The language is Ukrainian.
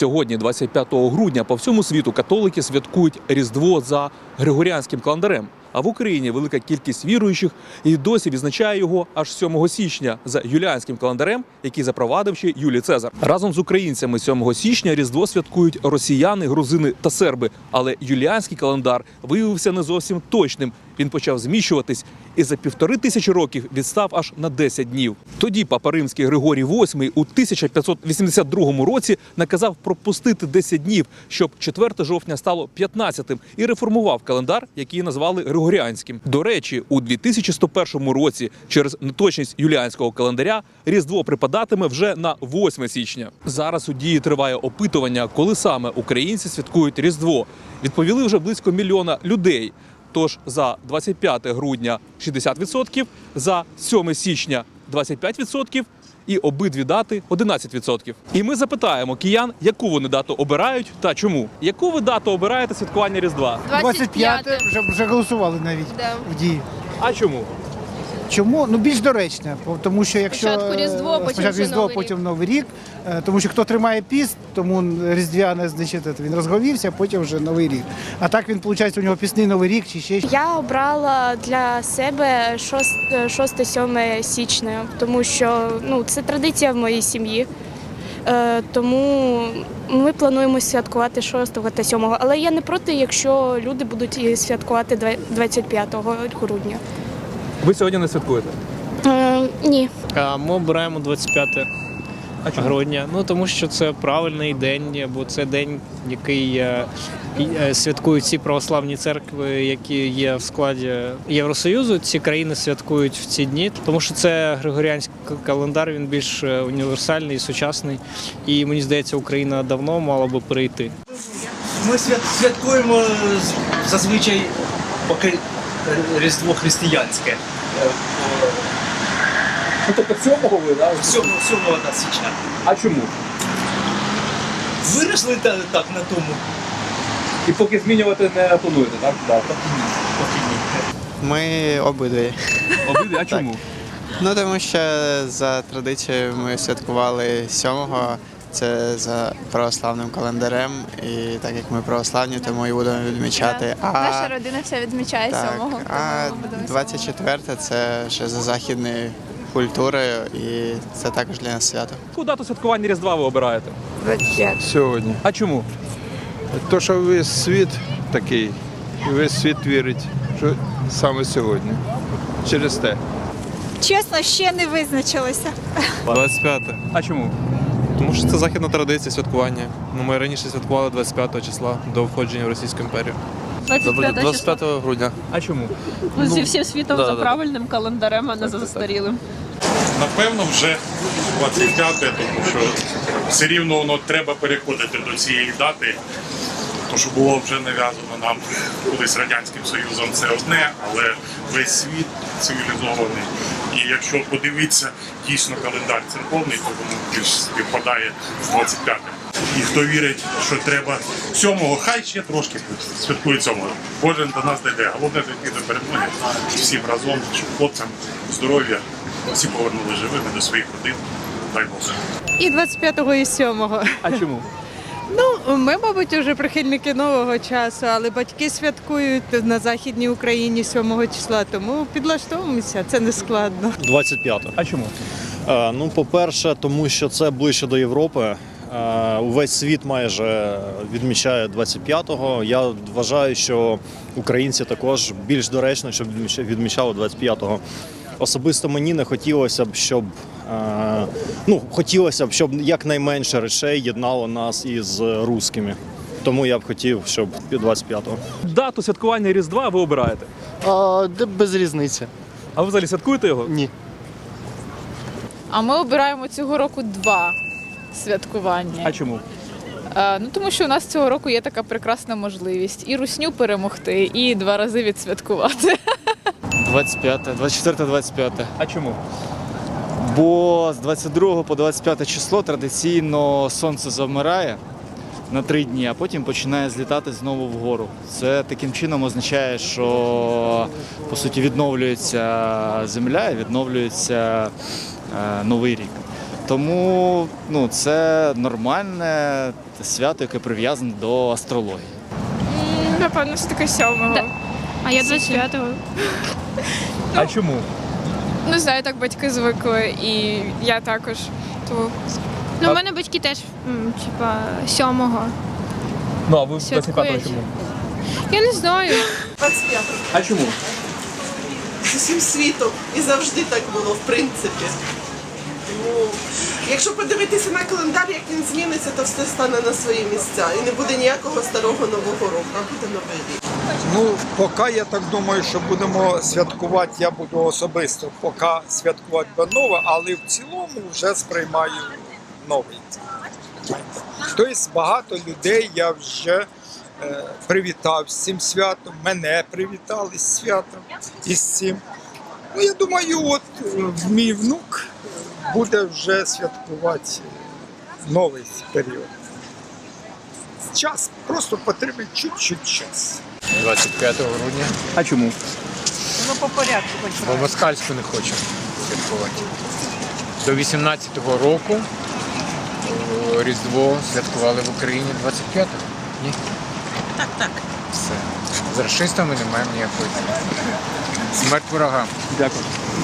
Сьогодні, 25 грудня, по всьому світу католики святкують Різдво за григоріанським календарем. А в Україні велика кількість віруючих і досі відзначає його аж 7 січня за юліанським календарем, який запровадив ще Юлій Цезар. Разом з українцями 7 січня Різдво святкують росіяни, грузини та серби. Але юліанський календар виявився не зовсім точним. Він почав зміщуватись і за півтори тисячі років відстав аж на 10 днів. Тоді папа римський Григорій VIII у 1582 році наказав пропустити 10 днів, щоб 4 жовтня стало 15-тим, і реформував календар, який назвали Григоріанським. До речі, у 2101 році через неточність юліанського календаря Різдво припадатиме вже на 8 січня. Зараз у дії триває опитування, коли саме українці святкують Різдво. Відповіли вже близько мільйона людей. Тож за 25 грудня 60%, за 7 січня 25% і обидві дати 11%. І ми запитаємо киян, яку вони дату обирають та чому. Яку ви дату обираєте святкування Різдва? 25 вже, вже голосували навіть Да. в дії. А чому? Чому? Ну більш доречно, тому що якщо Спочатку Різдво, е, потім спочатку Різдво, Новий потім Новий рік, е, тому що хто тримає піст, тому різдвяне значить, він розговівся, потім вже Новий рік. А так він виходить, у нього пісний Новий рік чи ще щось. Я обрала для себе 6-7 січня, тому що ну, це традиція в моїй сім'ї. Е, тому ми плануємо святкувати 6 та 7, але я не проти, якщо люди будуть і святкувати 25 грудня. Ви сьогодні не святкуєте? Е, ні. А Ми обираємо 25 А чому? грудня. Ну тому що це правильний день, бо це день, який е, е, святкують всі православні церкви, які є в складі Євросоюзу. Ці країни святкують в ці дні, тому що це григоріанський календар. Він більш е, універсальний, сучасний. І мені здається, Україна давно мала би перейти. Ми свят, святкуємо зазвичай поки Різдво християнське. Ну, тобто 7-го ви, да? 7, 7 на січня. А чому? Виросли та, так на тому. І поки змінювати не плануєте, так? Так. Поки ні. Ми обидві. Обидві, а чому? Ну тому що за традицією ми святкували 7-го, це за православним календарем. І так як ми православні, тому і будемо відмічати. А, Наша родина все відмічає так, сьомого. а тому ми будемо 24 це ще за західною культурою, і це також для нас свято. Яку дату святкування Різдва ви обираєте? Сьогодні. А чому? То, що весь світ такий, і весь світ вірить, що саме сьогодні. Через те. Чесно, ще не визначилися. 25. А чому? Тому що це західна традиція святкування. Ну, ми раніше святкували 25 числа до входження в Російську імперію. 25 25 грудня. А чому? Ну, зі всім світом да, за да, да. правильним календарем, а не за застарілим. Напевно, вже 25, тому що все рівно воно треба переходити до цієї дати. То, що було вже нав'язано нам колись Радянським Союзом, це одне, але весь світ цивілізований. Якщо подивитися дійсно календар церковний, то воно більш співпадає з 25-м. І хто вірить, що треба 7-го, хай ще трошки святкують 7-го. Кожен до нас дійде. Головне дійти до перемоги всім разом, щоб хлопцям здоров'я, всі повернули живими до своїх родин. Дай Бог. І 25-го, і 7-го. А чому? Ну, ми, мабуть, вже прихильники нового часу, але батьки святкують на Західній Україні 7 числа, тому підлаштовуємося, це не складно. 25. А чому? Е, Ну, по-перше, тому що це ближче до Європи. Е, Увесь світ майже відмічає 25-го. Я вважаю, що українці також більш доречно, щоб відмічали 25-го. Особисто мені не хотілося б, щоб е, ну, хотілося б, щоб якнайменше речей єднало нас із русскими. Тому я б хотів, щоб 25-го. Дату святкування Різдва ви обираєте. А, де без різниці. А ви взагалі святкуєте його? Ні. А ми обираємо цього року два святкування. А чому? А, ну тому що у нас цього року є така прекрасна можливість і русню перемогти, і два рази відсвяткувати. 25, 24-25. А чому? Бо з 22 по 25 число традиційно сонце завмирає на три дні, а потім починає злітати знову вгору. Це таким чином означає, що по суті відновлюється земля і відновлюється е, новий рік. Тому ну, це нормальне свято, яке прив'язане до астрології. Напевно, все таки сьомого. А я 25-го. А чому? Не знаю, так батьки звикли, і я також. Тому Ну, у мене батьки теж, м, типа, сьомого. Ну а ви Святкують. Я не знаю. 25 А чому? з усім світом. І завжди так було, в принципі. Тому, якщо подивитися на календар, як він зміниться, то все стане на свої місця. І не буде ніякого старого нового року, а буде новий рік. Ну, поки я так думаю, що будемо святкувати, я буду особисто поки святкувати нове, але в цілому вже сприймаю новий. Тобто багато людей я вже е, привітав з цим святом, мене привітали з святом і з цим. Ну, я думаю, от е, мій внук буде вже святкувати новий період. Час просто потрібен чуть-чуть час. 25 грудня, А чому? Ну, по порядку. хочу. бо москальську не хочу святкувати. До 18-го року Різдво святкували в Україні 25-го. Ні? Так, так. Все. З расистами не маємо ніякої. Смерть ворогам. Дякую.